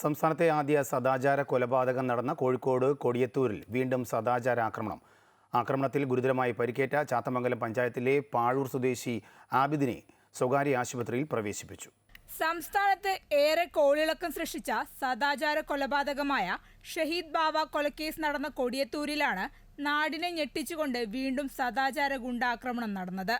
സംസ്ഥാനത്തെ ആദ്യ സദാചാര കൊലപാതകം നടന്ന കോഴിക്കോട് കൊടിയത്തൂരിൽ വീണ്ടും സദാചാര ആക്രമണം. ആക്രമണത്തിൽ ഗുരുതരമായി പരിക്കേറ്റ ചാത്തമംഗലം പഞ്ചായത്തിലെ പാഴൂർ സ്വദേശി ആബിദിനെ സ്വകാര്യ ആശുപത്രിയിൽ പ്രവേശിപ്പിച്ചു. സംസ്ഥാനത്ത് ഏറെ കോളിളക്കം സൃഷ്ടിച്ച സദാചാര കൊലപാതകമായ ഷഹീദ് ബാവ കൊലക്കേസ് നടന്ന കൊടിയത്തൂരിലാണ് നാടിനെ ഞെട്ടിച്ചുകൊണ്ട് വീണ്ടും സദാചാര ഗുണ്ടാക്രമണം നടന്നത്.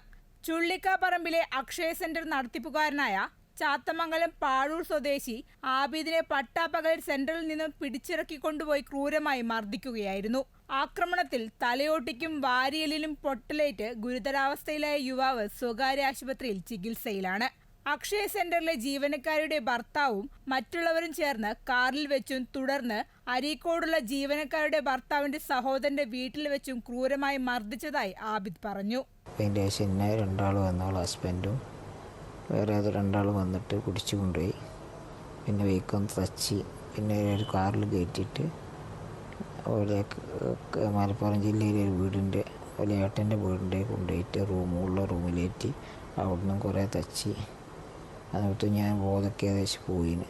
ചുള്ളിക്കാപ്പറമ്പിലെ അക്ഷയ സെന്റർ നടത്തിപ്പുകാരനായ ചാത്തമംഗലം പാഴൂർ സ്വദേശി ആബിദിനെ പട്ടാപ്പകൽ സെന്ററിൽ നിന്നും പിടിച്ചിറക്കിക്കൊണ്ടുപോയി ക്രൂരമായി മർദ്ദിക്കുകയായിരുന്നു. ആക്രമണത്തിൽ തലയോട്ടിക്കും വാരിയലിലും പൊട്ടലേറ്റ് ഗുരുതരാവസ്ഥയിലായ യുവാവ് സ്വകാര്യ ആശുപത്രിയിൽ ചികിത്സയിലാണ്. അക്ഷയ സെന്ററിലെ ജീവനക്കാരുടെ ഭർത്താവും മറ്റുള്ളവരും ചേർന്ന് കാറിൽ വെച്ചും തുടർന്ന് അരീക്കോടുള്ള ജീവനക്കാരുടെ ഭർത്താവിന്റെ സഹോദരന്റെ വീട്ടിൽ വെച്ചും ക്രൂരമായി മർദ്ദിച്ചതായി ആബിദ് പറഞ്ഞു. രണ്ടാളും വന്നോളൂ ഹസ്ബൻഡും വേറെ അത് രണ്ടാൾ വന്നിട്ട് പിടിച്ചു കൊണ്ടുപോയി. പിന്നെ വെയ്ക്കൊന്ന് തച്ചി പിന്നെ ഒരു കാറിൽ കയറ്റിയിട്ട് അവിടെ മലപ്പുറം ജില്ലയിലെ ഒരു വീടിന്റെ ഒരു ഏട്ടന്റെ വീടിന്റെ കൊണ്ടുപോയിട്ട് റൂമുള്ള റൂമിലേറ്റി അവിടുന്ന് കുറേ തച്ചി. അതിനകത്ത് ഞാൻ ബോധമൊക്കെ ഏകദേശം പോയിന്.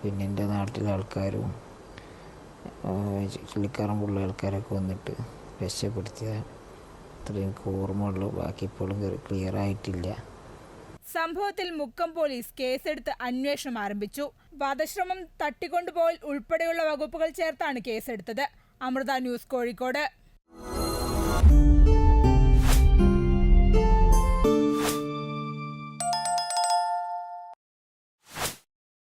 പിന്നെ എന്റെ നാട്ടിലെ ആൾക്കാരും ചുള്ളിക്കാറമ്പുള്ള ആൾക്കാരൊക്കെ വന്നിട്ട് രക്ഷപ്പെടുത്തിയ അത്ര എനിക്ക് ഓർമ്മയുള്ളൂ. ബാക്കി ഇപ്പോഴും ക്ലിയർ ആയിട്ടില്ല. സംഭവത്തിൽ മുക്കം പോലീസ് കേസെടുത്ത് അന്വേഷണം ആരംഭിച്ചു. വധശ്രമം തട്ടിക്കൊണ്ടുപോകൽ ഉൾപ്പെടെയുള്ള വകുപ്പുകൾ ചേർത്താണ് കേസെടുത്തത്. അമൃത ന്യൂസ് കോഴിക്കോട്.